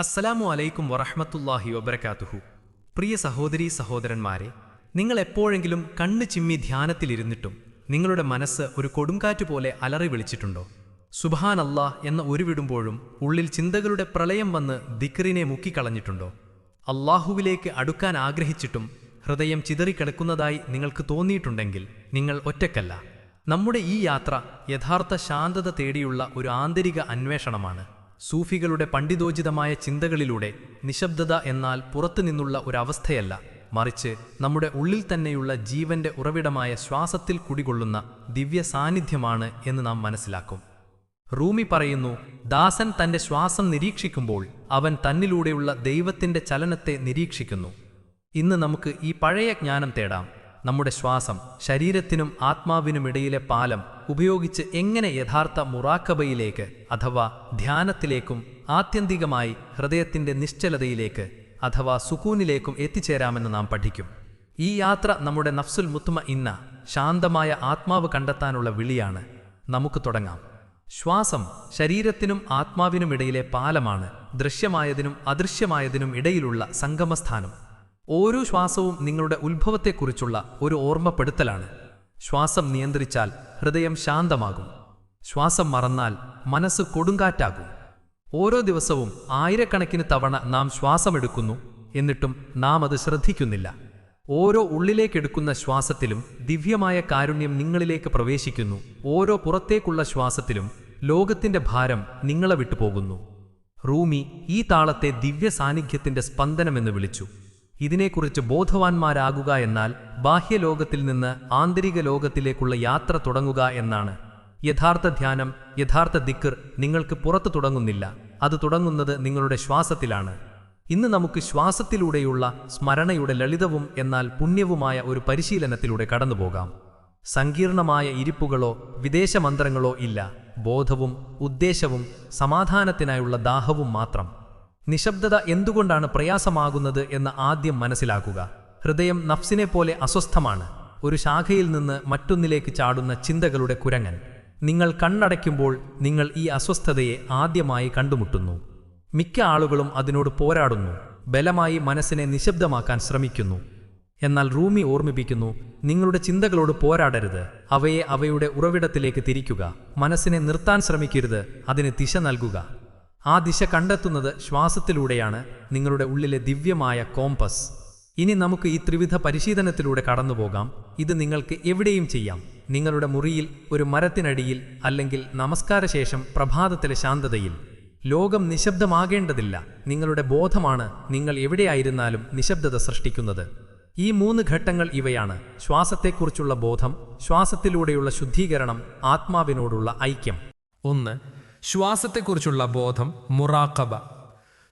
അസ്സലാമു അലൈക്കും വറഹ്മത്തുള്ളാഹി വബർക്കാത്തുഹു പ്രിയ സഹോദരീ സഹോദരന്മാരെ നിങ്ങൾ എപ്പോഴെങ്കിലും കണ്ണ് ചിമ്മി ധ്യാനത്തിലിരുന്നിട്ടും നിങ്ങളുടെ മനസ്സ് ഒരു കൊടുങ്കാറ്റ് പോലെ അലറി വിളിച്ചിട്ടുണ്ടോ? സുബാൻ അല്ലാ എന്ന ഒരു വിടുമ്പോഴും ഉള്ളിൽ ചിന്തകളുടെ പ്രളയം വന്ന് ദിക്റിനെ മുക്കിക്കളഞ്ഞിട്ടുണ്ടോ? അള്ളാഹുവിലേക്ക് അടുക്കാൻ ആഗ്രഹിച്ചിട്ടും ഹൃദയം ചിതറിക്കിടക്കുന്നതായി നിങ്ങൾക്ക് തോന്നിയിട്ടുണ്ടെങ്കിൽ നിങ്ങൾ ഒറ്റക്കല്ല നമ്മുടെ ഈ യാത്ര യഥാർത്ഥ ശാന്തത തേടിയുള്ള ഒരു ആന്തരിക അന്വേഷണമാണ്. സൂഫികളുടെ പണ്ഡിതോചിതമായ ചിന്തകളിലൂടെ നിശബ്ദത എന്നാൽ പുറത്തുനിന്നുള്ള ഒരവസ്ഥയല്ല. മറിച്ച് നമ്മുടെ ഉള്ളിൽ തന്നെയുള്ള ജീവന്റെ ഉറവിടമായ ശ്വാസത്തിൽ കുടികൊള്ളുന്ന ദിവ്യ സാന്നിധ്യമാണ് എന്ന് നാം മനസ്സിലാക്കും. റൂമി പറയുന്നു ദാസൻ തന്റെ ശ്വാസം നിരീക്ഷിക്കുമ്പോൾ അവൻ തന്നിലൂടെയുള്ള ദൈവത്തിന്റെ ചലനത്തെ നിരീക്ഷിക്കുന്നു. ഇന്ന് നമുക്ക് ഈ പഴയ ജ്ഞാനം തേടാം. നമ്മുടെ ശ്വാസം ശരീരത്തിനും ആത്മാവിനുമിടയിലെ പാലം ഉപയോഗിച്ച് എങ്ങനെ യഥാർത്ഥ മുറാക്കബയിലേക്ക് അഥവാ ധ്യാനത്തിലേക്കും ആത്യന്തികമായി ഹൃദയത്തിന്റെ നിശ്ചലതയിലേക്ക് അഥവാ സുക്കൂനിലേക്കും എത്തിച്ചേരാമെന്ന് നാം പഠിക്കും. ഈ യാത്ര നമ്മുടെ നഫ്സുൽ മുത്തുമ ഇന്ന ശാന്തമായ ആത്മാവ് കണ്ടെത്താനുള്ള വിളിയാണ്. നമുക്ക് തുടങ്ങാം. ശ്വാസം ശരീരത്തിനും ആത്മാവിനുമിടയിലെ പാലമാണ് ദൃശ്യമായതിനും അദൃശ്യമായതിനും ഇടയിലുള്ള സംഗമസ്ഥാനം. ഓരോ ശ്വാസവും നിങ്ങളുടെ ഉത്ഭവത്തെക്കുറിച്ചുള്ള ഒരു ഓർമ്മപ്പെടുത്തലാണ്. ശ്വാസം നിയന്ത്രിച്ചാൽ ഹൃദയം ശാന്തമാകും. ശ്വാസം മറന്നാൽ മനസ്സ് കൊടുങ്കാറ്റാകും. ഓരോ ദിവസവും ആയിരക്കണക്കിന് തവണ നാം ശ്വാസമെടുക്കുന്നു എന്നിട്ടും നാം അത് ശ്രദ്ധിക്കുന്നില്ല. ഓരോ ഉള്ളിലേക്കെടുക്കുന്ന ശ്വാസത്തിലും ദിവ്യമായ കാരുണ്യം നിങ്ങളിലേക്ക് പ്രവേശിക്കുന്നു. ഓരോ പുറത്തേക്കുള്ള ശ്വാസത്തിലും ലോകത്തിന്റെ ഭാരം നിങ്ങളെ വിട്ടുപോകുന്നു. റൂമി ഈ താളത്തെ ദിവ്യ സാന്നിധ്യത്തിന്റെ സ്പന്ദനമെന്ന് വിളിച്ചു. ഇതിനെക്കുറിച്ച് ബോധവാന്മാരാകുക എന്നാൽ ബാഹ്യലോകത്തിൽ നിന്ന് ആന്തരിക ലോകത്തിലേക്കുള്ള യാത്ര തുടങ്ങുക എന്നാണ്. യഥാർത്ഥ ധ്യാനം യഥാർത്ഥ ദിക്കർ നിങ്ങൾക്ക് പുറത്തു തുടങ്ങുന്നില്ല. അത് തുടങ്ങുന്നത് നിങ്ങളുടെ ശ്വാസത്തിലാണ്. ഇന്ന് നമുക്ക് ശ്വാസത്തിലൂടെയുള്ള സ്മരണയുടെ ലളിതവും എന്നാൽ പുണ്യവുമായ ഒരു പരിശീലനത്തിലൂടെ കടന്നുപോകാം. സങ്കീർണമായ ഇരിപ്പുകളോ വിദേശ മന്ത്രങ്ങളോ ഇല്ല. ബോധവും ഉദ്ദേശവും സമാധാനത്തിനായുള്ള ദാഹവും മാത്രം. നിശബ്ദത എന്തുകൊണ്ടാണ് പ്രയാസമാകുന്നത് എന്ന് ആദ്യം മനസ്സിലാക്കുക. ഹൃദയം നഫ്സിനെ പോലെ അസ്വസ്ഥമാണ്. ഒരു ശാഖയിൽ നിന്ന് മറ്റൊന്നിലേക്ക് ചാടുന്ന ചിന്തകളുടെ കുരങ്ങൻ. നിങ്ങൾ കണ്ണടയ്ക്കുമ്പോൾ നിങ്ങൾ ഈ അസ്വസ്ഥതയെ ആദ്യമായി കണ്ടുമുട്ടുന്നു. മിക്ക ആളുകളും അതിനോട് പോരാടുന്നു. ബലമായി മനസ്സിനെ നിശബ്ദമാക്കാൻ ശ്രമിക്കുന്നു. എന്നാൽ റൂമി ഓർമ്മിപ്പിക്കുന്നു നിങ്ങളുടെ ചിന്തകളോട് പോരാടരുത്. അവയെ അവയുടെ ഉറവിടത്തിലേക്ക് തിരിക്കുക. മനസ്സിനെ നിർത്താൻ ശ്രമിക്കരുത്. അതിന് ദിശ നൽകുക. ആ ദിശ കണ്ടെത്തുന്നത് ശ്വാസത്തിലൂടെയാണ് നിങ്ങളുടെ ഉള്ളിലെ ദിവ്യമായ കോമ്പസ് ഇനി നമുക്ക് ഈ ത്രിവിധ പരിശീലനത്തിലൂടെ കടന്നുപോകാം. ഇത് നിങ്ങൾക്ക് എവിടെയും ചെയ്യാം. നിങ്ങളുടെ മുറിയിൽ ഒരു മരത്തിനടിയിൽ അല്ലെങ്കിൽ നമസ്കാരശേഷം പ്രഭാതത്തിലെ ശാന്തതയിൽ. ലോകം നിശബ്ദമാകേണ്ടതില്ല. നിങ്ങളുടെ ബോധമാണ് നിങ്ങൾ എവിടെയായിരുന്നാലും നിശബ്ദത സൃഷ്ടിക്കുന്നത്. ഈ മൂന്ന് ഘട്ടങ്ങൾ ഇവയാണ്. ശ്വാസത്തെക്കുറിച്ചുള്ള ബോധം ശ്വാസത്തിലൂടെയുള്ള ശുദ്ധീകരണം ആത്മാവിനോടുള്ള ഐക്യം. ഒന്ന് ശ്വാസത്തെക്കുറിച്ചുള്ള ബോധം മുറാക്കബ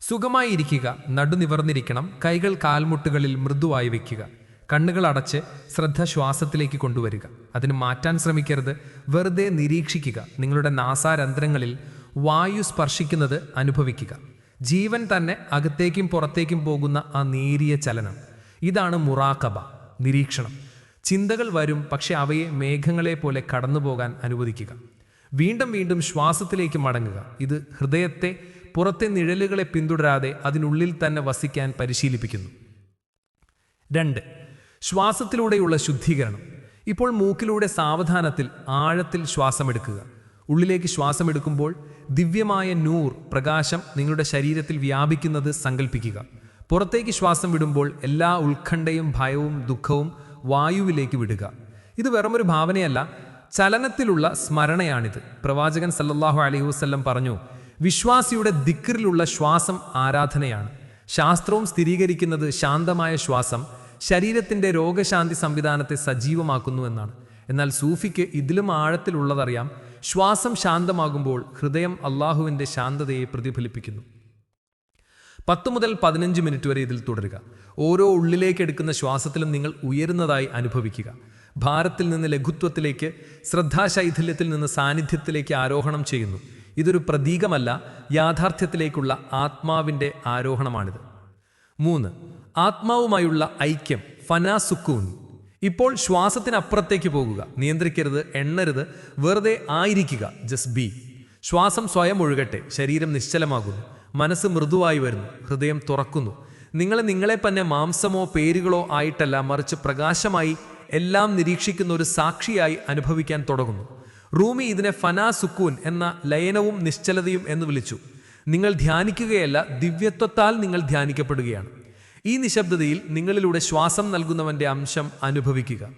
സുഖമായി ഇരിക്കുക നടുനിവർന്നിരിക്കണം കൈകൾ കാൽമുട്ടുകളിൽ മൃദുവായി വയ്ക്കുക കണ്ണുകൾ അടച്ച് ശ്രദ്ധ ശ്വാസത്തിലേക്ക് കൊണ്ടുവരിക. അതിന് മാറ്റാൻ ശ്രമിക്കരുത്. വെറുതെ നിരീക്ഷിക്കുക. നിങ്ങളുടെ നാസാരന്ധ്രങ്ങളിൽ വായു സ്പർശിക്കുന്നത് അനുഭവിക്കുക. ജീവൻ തന്നെ അകത്തേക്കും പുറത്തേക്കും പോകുന്ന ആ നേരിയ ചലനം. ഇതാണ് മുറാക്കബ നിരീക്ഷണം. ചിന്തകൾ വരും പക്ഷെ അവയെ മേഘങ്ങളെ പോലെ കടന്നു പോകാൻ അനുവദിക്കുക. വീണ്ടും വീണ്ടും ശ്വാസത്തിലേക്ക് മടങ്ങുക. ഇത് ഹൃദയത്തെ പുറത്തെ നിഴലുകളെ പിന്തുടരാതെ അതിനുള്ളിൽ തന്നെ വസിക്കാൻ പരിശീലിപ്പിക്കുന്നു. രണ്ട് ശ്വാസത്തിലൂടെയുള്ള ശുദ്ധീകരണം. ഇപ്പോൾ മൂക്കിലൂടെ സാവധാനത്തിൽ ആഴത്തിൽ ശ്വാസമെടുക്കുക. ഉള്ളിലേക്ക് ശ്വാസമെടുക്കുമ്പോൾ ദിവ്യമായ നൂർ പ്രകാശം നിങ്ങളുടെ ശരീരത്തിൽ വ്യാപിക്കുന്നത് സങ്കല്പിക്കുക പുറത്തേക്ക് ശ്വാസം വിടുമ്പോൾ എല്ലാ ഉത്കണ്ഠയും ഭയവും ദുഃഖവും വായുവിലേക്ക് വിടുക. ഇത് വെറുമൊരു ഭാവനയല്ല ചലനത്തിലുള്ള സ്മരണയാണിത്. പ്രവാചകൻ സല്ലാഹു അലൈഹി വസ്ല്ലം പറഞ്ഞു വിശ്വാസിയുടെ ദിക്റിലുള്ള ശ്വാസം ആരാധനയാണ്. ശാസ്ത്രവും സ്ഥിരീകരിക്കുന്നത് ശാന്തമായ ശ്വാസം ശരീരത്തിന്റെ രോഗശാന്തി സംവിധാനത്തെ സജീവമാക്കുന്നു എന്നാണ്. എന്നാൽ സൂഫിക്ക് ഇതിലും ആഴത്തിലുള്ളതറിയാം ശ്വാസം ശാന്തമാകുമ്പോൾ ഹൃദയം അള്ളാഹുവിന്റെ ശാന്തതയെ പ്രതിഫലിപ്പിക്കുന്നു. പത്ത് മുതൽ പതിനഞ്ച് മിനിറ്റ് വരെ ഇതിൽ തുടരുക. ഓരോ ഉള്ളിലേക്ക് എടുക്കുന്ന ശ്വാസത്തിലും നിങ്ങൾ ഉയരുന്നതായി അനുഭവിക്കുക. ഭാരത്തിൽ നിന്ന് ലഘുത്വത്തിലേക്ക് ശ്രദ്ധാശൈഥല്യത്തിൽ നിന്ന് സാന്നിധ്യത്തിലേക്ക് ആരോഹണം ചെയ്യുന്നു. ഇതൊരു പ്രതീകമല്ല യാഥാർത്ഥ്യത്തിലേക്കുള്ള ആത്മാവിന്റെ ആരോഹണമാണിത്. മൂന്ന് ആത്മാവുമായുള്ള ഐക്യം ഫനാ സുക്കൂൻ. ഇപ്പോൾ ശ്വാസത്തിനപ്പുറത്തേക്ക് പോകുക നിയന്ത്രിക്കരുത് എണ്ണരുത് വെറുതെ ആയിരിക്കുക ജസ്റ്റ് ബി ശ്വാസം സ്വയം ഒഴുകട്ടെ ശരീരം നിശ്ചലമാകുന്നു മനസ്സ് മൃദുവായി വരുന്നു ഹൃദയം തുറക്കുന്നു. നിങ്ങളെ നിങ്ങളെ തന്നെ മാംസമോ പേരുകളോ ആയിട്ടല്ല മറിച്ച് പ്രകാശമായി എല്ലാം നിരീക്ഷിക്കുന്ന ഒരു സാക്ഷിയായി അനുഭവിക്കാൻ തുടങ്ങുന്നു. റൂമി ഇതിനെ ഫനാ സുക്കൂൻ എന്ന ലയനവും നിശ്ചലതയും എന്ന് വിളിച്ചു. നിങ്ങൾ ധ്യാനിക്കുകയല്ല ദിവ്യത്വത്താൽ നിങ്ങൾ ധ്യാനിക്കപ്പെടുകയാണ്. ഈ നിശബ്ദതയിൽ നിങ്ങളിലൂടെ ശ്വാസം നൽകുന്നവന്റെ അംശം അനുഭവിക്കുക.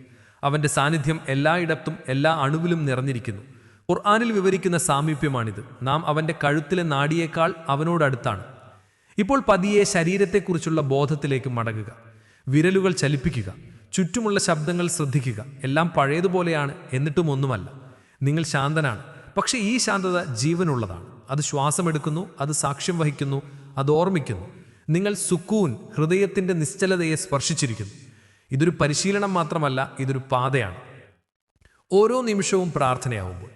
അവന്റെ സാന്നിധ്യം എല്ലായിടത്തും എല്ലാ അണുവിലും നിറഞ്ഞിരിക്കുന്നു. ഖുർആാനിൽ വിവരിക്കുന്ന സാമീപ്യമാണിത്. നാം അവന്റെ കഴുത്തിലെ നാടിയേക്കാൾ അവനോടടുത്താണ്. ഇപ്പോൾ പതിയെ ശരീരത്തെക്കുറിച്ചുള്ള ബോധത്തിലേക്ക് മടങ്ങുക. വിരലുകൾ ചലിപ്പിക്കുക ചുറ്റുമുള്ള ശബ്ദങ്ങൾ ശ്രദ്ധിക്കുക. എല്ലാം പഴയതുപോലെയാണ് എന്നിട്ടും ഒന്നുമല്ല നിങ്ങൾ ശാന്തനാണ്. പക്ഷേ ഈ ശാന്തത ജീവനുള്ളതാണ്. അത് ശ്വാസമെടുക്കുന്നു അത് സാക്ഷ്യം വഹിക്കുന്നു അത് ഓർമ്മിക്കുന്നു. നിങ്ങൾ സുക്കൂൻ ഹൃദയത്തിന്റെ നിശ്ചലതയെ സ്പർശിച്ചിരിക്കുന്നു. ഇതൊരു പരിശീലനം മാത്രമല്ല ഇതൊരു പാതയാണ്. ഓരോ നിമിഷവും പ്രാർത്ഥനയാവുമ്പോൾ.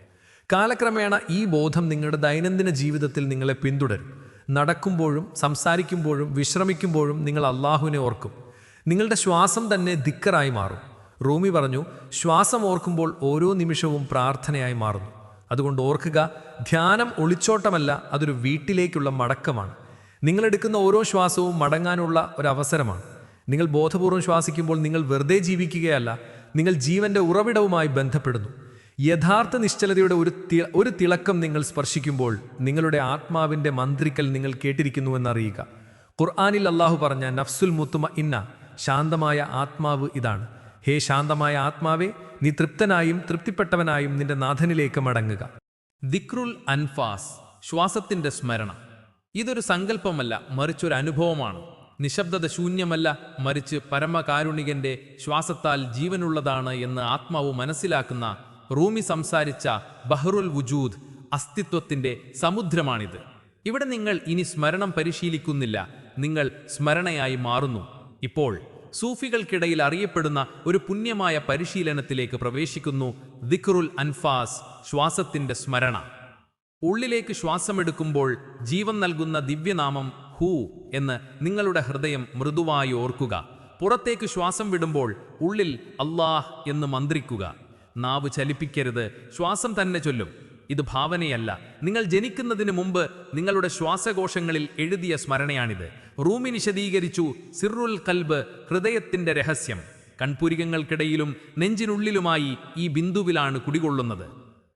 കാലക്രമേണ ഈ ബോധം നിങ്ങളുടെ ദൈനംദിന ജീവിതത്തിൽ നിങ്ങളെ പിന്തുടരും. നടക്കുമ്പോഴും സംസാരിക്കുമ്പോഴും വിശ്രമിക്കുമ്പോഴും നിങ്ങൾ അള്ളാഹുവിനെ ഓർക്കും. നിങ്ങളുടെ ശ്വാസം തന്നെ ദിക്കറായി മാറും. റൂമി പറഞ്ഞു ശ്വാസം ഓർക്കുമ്പോൾ ഓരോ നിമിഷവും പ്രാർത്ഥനയായി മാറുന്നു. അതുകൊണ്ട് ഓർക്കുക ധ്യാനം ഒളിച്ചോട്ടമല്ല അതൊരു വീട്ടിലേക്കുള്ള മടക്കമാണ്. നിങ്ങളെടുക്കുന്ന ഓരോ ശ്വാസവും മടങ്ങാനുള്ള ഒരവസരമാണ്. നിങ്ങൾ ബോധപൂർവം ശ്വാസിക്കുമ്പോൾ നിങ്ങൾ വെറുതെ ജീവിക്കുകയല്ല നിങ്ങൾ ജീവന്റെ ഉറവിടവുമായി ബന്ധപ്പെടുന്നു. യഥാർത്ഥ നിശ്ചലതയുടെ ഒരു ഒരു തിളക്കം നിങ്ങൾ സ്പർശിക്കുമ്പോൾ നിങ്ങളുടെ ആത്മാവിന്റെ മന്ത്രിക്കൽ നിങ്ങൾ കേട്ടിരിക്കുന്നുവെന്നറിയുക ഖുർആാനിൽ അള്ളാഹു പറഞ്ഞ നഫ്സുൽ മുത്തുമ ഇന്ന ശാന്തമായ ആത്മാവ് ഇതാണ്. ഹേ ശാന്തമായ ആത്മാവെ നീ തൃപ്തനായും തൃപ്തിപ്പെട്ടവനായും നിന്റെ നാഥനിലേക്ക് മടങ്ങുക. ദിക്രുൽ അൻഫാസ് ശ്വാസത്തിന്റെ സ്മരണ. ഇതൊരു സങ്കല്പമല്ല മറിച്ചൊരു അനുഭവമാണ്. നിശബ്ദത ശൂന്യമല്ല മറിച്ച് പരമകാരുണികന്റെ ശ്വാസത്താൽ ജീവനുള്ളതാണ് എന്ന് ആത്മാവ് മനസ്സിലാക്കുന്ന റൂമി സംസാരിച്ച ബഹ്റുൽ വുജൂദ് അസ്തിത്വത്തിന്റെ സമുദ്രമാണിത്. ഇവിടെ നിങ്ങൾ ഇനി സ്മരണം പരിശീലിക്കുന്നില്ല നിങ്ങൾ സ്മരണയായി മാറുന്നു. ഇപ്പോൾ സൂഫികൾക്കിടയിൽ അറിയപ്പെടുന്ന ഒരു പുണ്യമായ പരിശീലനത്തിലേക്ക് പ്രവേശിക്കുന്നു ദിക്റുൽ അൻഫാസ് ശ്വാസത്തിന്റെ സ്മരണ. ഉള്ളിലേക്ക് ശ്വാസമെടുക്കുമ്പോൾ ജീവൻ നൽകുന്ന ദിവ്യനാമം ഹൂ എന്ന് നിങ്ങളുടെ ഹൃദയം മൃദുവായി ഓർക്കുക. പുറത്തേക്ക് ശ്വാസം വിടുമ്പോൾ ഉള്ളിൽ അല്ലാഹ് എന്ന് മന്ത്രിക്കുക. നാവ് ചലിപ്പിക്കരുത് ശ്വാസം തന്നെ ചൊല്ലും. ഇത് ഭാവനയല്ല. നിങ്ങൾ ജനിക്കുന്നതിന് മുമ്പ് നിങ്ങളുടെ ശ്വാസകോശങ്ങളിൽ എഴുതിയ സ്മരണയാണിത്. റൂമി വിശദീകരിച്ചു സിറുൽ കൽബ് ഹൃദയത്തിന്റെ രഹസ്യം. കൺപുരികങ്ങൾക്കിടയിലും നെഞ്ചിനുള്ളിലുമായി ഈ ബിന്ദുവിലാണ് കുടികൊള്ളുന്നത്.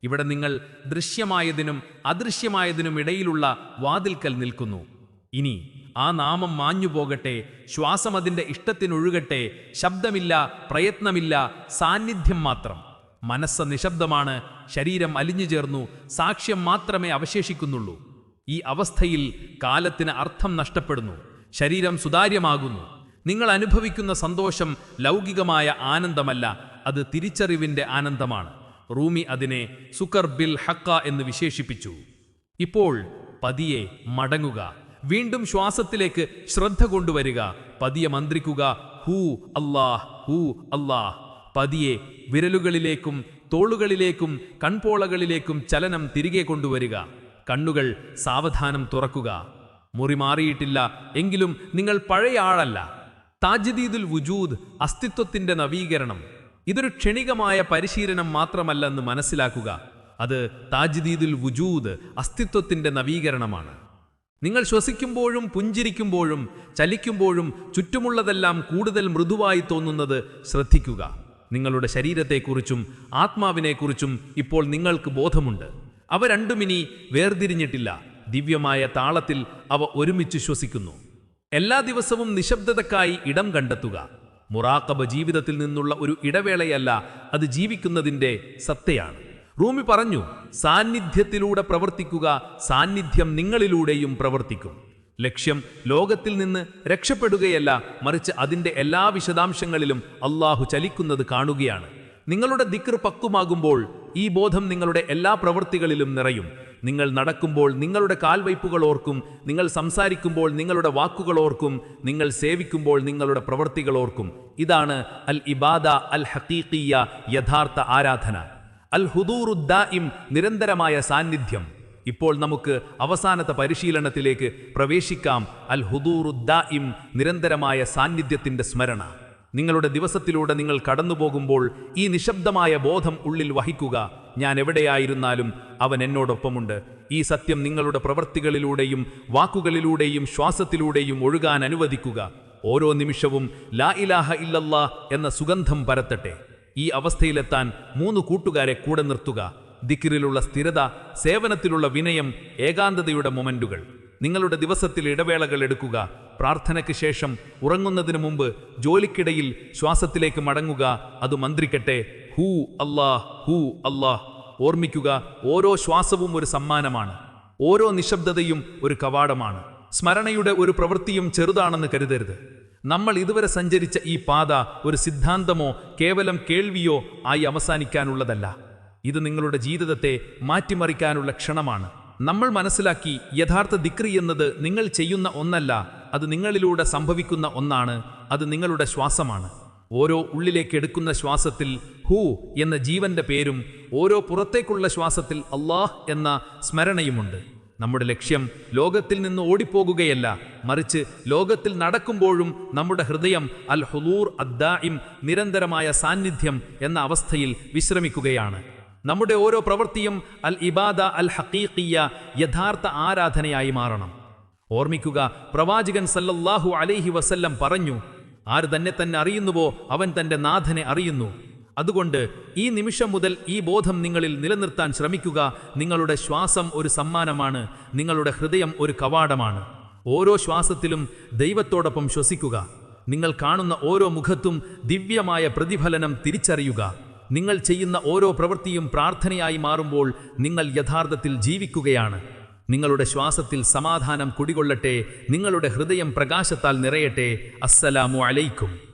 ഇവിടെ നിങ്ങൾ ദൃശ്യമായതിനും അദൃശ്യമായതിനും ഇടയിലുള്ള വാതിൽക്കൽ നിൽക്കുന്നു. ഇനി ആ നാമം മാഞ്ഞു പോകട്ടെ ശ്വാസം അതിന്റെ ഇഷ്ടത്തിനൊഴുകട്ടെ ശബ്ദമില്ല പ്രയത്നമില്ല സാന്നിധ്യം മാത്രം. മനസ്സ് നിശബ്ദമാണ് ശരീരം അലിഞ്ഞു ചേർന്നു സാക്ഷ്യം മാത്രമേ അവശേഷിക്കുന്നുള്ളൂ. ഈ അവസ്ഥയിൽ കാലത്തിന് അർത്ഥം നഷ്ടപ്പെടുന്നു ശരീരം സുതാര്യമാകുന്നു. നിങ്ങൾ അനുഭവിക്കുന്ന സന്തോഷം ലൗകികമായ ആനന്ദമല്ല അത് തിരിച്ചറിവിന്റെ ആനന്ദമാണ്. റൂമി അതിനെ സുക്കർ ബിൽ ഹക്ക എന്ന് വിശേഷിപ്പിച്ചു. ഇപ്പോൾ പതിയെ മടങ്ങുക വീണ്ടും ശ്വാസത്തിലേക്ക് ശ്രദ്ധ കൊണ്ടുവരിക പതിയെ മന്ത്രിക്കുക ഹൂ അല്ലാഹ് ഹൂ അല്ലാഹ്. പതിയെ വിരലുകളിലേക്കും തോളുകളിലേക്കും കൺപോളകളിലേക്കും ചലനം തിരികെ കൊണ്ടുവരിക. കണ്ണുകൾ സാവധാനം തുറക്കുക. മുറി മാറിയിട്ടില്ല എങ്കിലും നിങ്ങൾ പഴയ ആളല്ല. താജ്ദീദുൽ വുജൂദ് അസ്തിത്വത്തിന്റെ നവീകരണം. ഇതൊരു ക്ഷണികമായ പരിശീലനം മാത്രമല്ലെന്ന് മനസ്സിലാക്കുക. അത് താജ്ദീദുൽ വുജൂദ് അസ്തിത്വത്തിന്റെ നവീകരണമാണ്. നിങ്ങൾ ശ്വസിക്കുമ്പോഴും പുഞ്ചിരിക്കുമ്പോഴും ചലിക്കുമ്പോഴും ചുറ്റുമുള്ളതെല്ലാം കൂടുതൽ മൃദുവായി തോന്നുന്നത് ശ്രദ്ധിക്കുക. നിങ്ങളുടെ ശരീരത്തെക്കുറിച്ചും ആത്മാവിനെക്കുറിച്ചും ഇപ്പോൾ നിങ്ങൾക്ക് ബോധമുണ്ട്. അവ രണ്ടുമിനി വേർതിരിഞ്ഞിട്ടില്ല. ദിവ്യമായ താളത്തിൽ അവ ഒരുമിച്ച് ശ്വസിക്കുന്നു. എല്ലാ ദിവസവും നിശബ്ദതക്കായി ഇടം കണ്ടെത്തുക. മുറാക്കബ ജീവിതത്തിൽ നിന്നുള്ള ഒരു ഇടവേളയല്ല അത് ജീവിക്കുന്നതിന്റെ സത്തയാണ്. റൂമി പറഞ്ഞു സാന്നിധ്യത്തിലൂടെ പ്രവർത്തിക്കുക സാന്നിധ്യം നിങ്ങളിലൂടെയും പ്രവർത്തിക്കും. ലക്ഷ്യം ലോകത്തിൽ നിന്ന് രക്ഷപ്പെടുകയല്ല മറിച്ച് അതിന്റെ എല്ലാ വിശദാംശങ്ങളിലും അള്ളാഹു ചലിക്കുന്നത് കാണുകയാണ്. നിങ്ങളുടെ ദിക്ർ പക്വമാകുമ്പോൾ ഈ ബോധം നിങ്ങളുടെ എല്ലാ പ്രവൃത്തികളിലും നിറയും. നിങ്ങൾ നടക്കുമ്പോൾ നിങ്ങളുടെ കാൽവയ്പ്പുകൾ ഓർക്കും നിങ്ങൾ സംസാരിക്കുമ്പോൾ നിങ്ങളുടെ വാക്കുകൾ ഓർക്കും നിങ്ങൾ സേവിക്കുമ്പോൾ നിങ്ങളുടെ പ്രവൃത്തികൾ ഓർക്കും. ഇതാണ് അൽ ഇബാദ അൽ ഹക്കീഖിയ യഥാർത്ഥ ആരാധന. അൽ ഹുദൂറുദ്ദായിം നിരന്തരമായ സാന്നിധ്യം. ഇപ്പോൾ നമുക്ക് അവസാനത്തെ പരിശീലനത്തിലേക്ക് പ്രവേശിക്കാം. അൽ ഹുദൂറുദ്ദായിം നിരന്തരമായ സാന്നിധ്യത്തിന്റെ സ്മരണ. നിങ്ങളുടെ ദിവസത്തിലൂടെ നിങ്ങൾ കടന്നുപോകുമ്പോൾ ഈ നിശബ്ദമായ ബോധം ഉള്ളിൽ വഹിക്കുക. ഞാൻ എവിടെയായിരുന്നാലും അവൻ എന്നോടൊപ്പമുണ്ട്. ഈ സത്യം നിങ്ങളുടെ പ്രവൃത്തികളിലൂടെയും വാക്കുകളിലൂടെയും ശ്വാസത്തിലൂടെയും ഒഴുകാൻ അനുവദിക്കുക. ഓരോ നിമിഷവും ലാ ഇലാഹ ഇല്ലല്ലാ എന്ന സുഗന്ധം പരത്തട്ടെ. ഈ അവസ്ഥയിലെത്താൻ മൂന്ന് കൂട്ടുകാരെ കൂടെ നിർത്തുക. ദിക്കിറിലുള്ള സ്ഥിരത സേവനത്തിലുള്ള വിനയം ഏകാന്തതയുടെ മൊമെന്റുകൾ. നിങ്ങളുടെ ദിവസത്തിൽ ഇടവേളകൾ എടുക്കുക. പ്രാർത്ഥനയ്ക്ക് ശേഷം ഉറങ്ങുന്നതിന് മുമ്പ് ജോലിക്കിടയിൽ ശ്വാസത്തിലേക്ക് മടങ്ങുക. അത് മന്ത്രിക്കട്ടെ. ഹൂ അല്ലാഹ് ഹൂ അല്ലാഹ്. ഓർമ്മിക്കുക ഓരോ ശ്വാസവും ഒരു സമ്മാനമാണ്. ഓരോ നിശബ്ദതയും ഒരു കവാടമാണ്. സ്മരണയുടെ ഒരു പ്രവൃത്തിയും ചെറുതാണെന്ന് കരുതരുത്. നമ്മൾ ഇതുവരെ സഞ്ചരിച്ച ഈ പാത ഒരു സിദ്ധാന്തമോ കേവലം കേൾവിയോ ആയി അവസാനിക്കാനുള്ളതല്ല. ഇത് നിങ്ങളുടെ ജീവിതത്തെ മാറ്റിമറിക്കാനുള്ള ക്ഷണമാണ്. നമ്മൾ മനസ്സിലാക്കി യഥാർത്ഥ ദിക്രി എന്നത് നിങ്ങൾ ചെയ്യുന്ന ഒന്നല്ല അത് നിങ്ങളിലൂടെ സംഭവിക്കുന്ന ഒന്നാണ് അത് നിങ്ങളുടെ ശ്വാസമാണ്. ഓരോ ഉള്ളിലേക്ക് എടുക്കുന്ന ശ്വാസത്തിൽ ഹൂ എന്ന ജീവന്റെ പേരും ഓരോ പുറത്തേക്കുള്ള ശ്വാസത്തിൽ അള്ളാഹ് എന്ന സ്മരണയുമുണ്ട്. നമ്മുടെ ലക്ഷ്യം ലോകത്തിൽ നിന്ന് ഓടിപ്പോകുകയല്ല മറിച്ച് ലോകത്തിൽ നടക്കുമ്പോഴും നമ്മുടെ ഹൃദയം അൽ ഹുലൂർ അദ്ദായിം നിരന്തരമായ സാന്നിധ്യം എന്ന അവസ്ഥയിൽ വിശ്രമിക്കുകയാണ്. നമ്മുടെ ഓരോ പ്രവൃത്തിയും അൽ ഇബാദ അൽ ഹക്കീഖിയ യഥാർത്ഥ ആരാധനയായി മാറണം. ഓർമ്മിക്കുക പ്രവാചകൻ സല്ലല്ലാഹു അലൈഹി വസല്ലം പറഞ്ഞു ആര് തന്നെ തന്നെ അറിയുന്നുവോ അവൻ തന്റെ നാഥനെ അറിയുന്നു. അതുകൊണ്ട് ഈ നിമിഷം മുതൽ ഈ ബോധം നിങ്ങളിൽ നിലനിർത്താൻ ശ്രമിക്കുക. നിങ്ങളുടെ ശ്വാസം ഒരു സമ്മാനമാണ് നിങ്ങളുടെ ഹൃദയം ഒരു കവാടമാണ്. ഓരോ ശ്വാസത്തിലും ദൈവത്തോടൊപ്പം ശ്വസിക്കുക. നിങ്ങൾ കാണുന്ന ഓരോ മുഖത്തും ദിവ്യമായ പ്രതിഫലനം തിരിച്ചറിയുക. നിങ്ങൾ ചെയ്യുന്ന ഓരോ പ്രവൃത്തിയും പ്രാർത്ഥനയായി മാറുമ്പോൾ നിങ്ങൾ യഥാർത്ഥത്തിൽ ജീവിക്കുകയാണ്. നിങ്ങളുടെ ശ്വാസത്തിൽ സമാധാനം കുടികൊള്ളട്ടെ നിങ്ങളുടെ ഹൃദയം പ്രകാശത്താൽ നിറയട്ടെ. അസ്സലാമു അലൈക്കും.